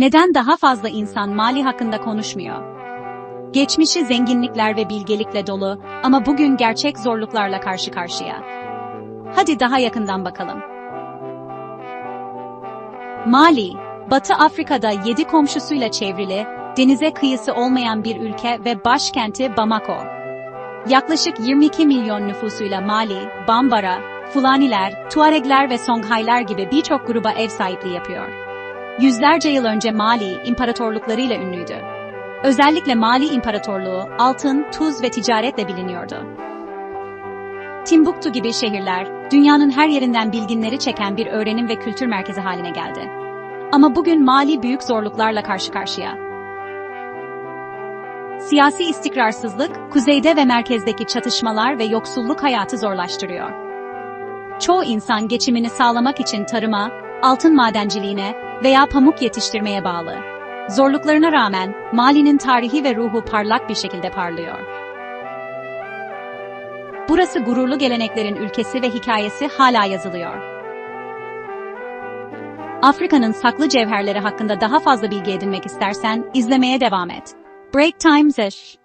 Neden daha fazla insan Mali hakkında konuşmuyor? Geçmişi zenginlikler ve bilgelikle dolu ama bugün gerçek zorluklarla karşı karşıya. Hadi daha yakından bakalım. Mali, Batı Afrika'da yedi komşusuyla çevrili, denize kıyısı olmayan bir ülke ve başkenti Bamako. Yaklaşık 22 milyon nüfusuyla Mali, Bambara, Fulaniler, Tuaregler ve Songhaylar gibi birçok gruba ev sahipliği yapıyor. Yüzlerce yıl önce Mali, imparatorluklarıyla ünlüydü. Özellikle Mali İmparatorluğu, altın, tuz ve ticaretle biliniyordu. Timbuktu gibi şehirler, dünyanın her yerinden bilginleri çeken bir öğrenim ve kültür merkezi haline geldi. Ama bugün Mali büyük zorluklarla karşı karşıya. Siyasi istikrarsızlık, kuzeyde ve merkezdeki çatışmalar ve yoksulluk hayatı zorlaştırıyor. Çoğu insan geçimini sağlamak için tarıma, altın madenciliğine veya pamuk yetiştirmeye bağlı. Zorluklarına rağmen Mali'nin tarihi ve ruhu parlak bir şekilde parlıyor. Burası gururlu geleneklerin ülkesi ve hikayesi hala yazılıyor. Afrika'nın saklı cevherleri hakkında daha fazla bilgi edinmek istersen izlemeye devam et. Break Times iş.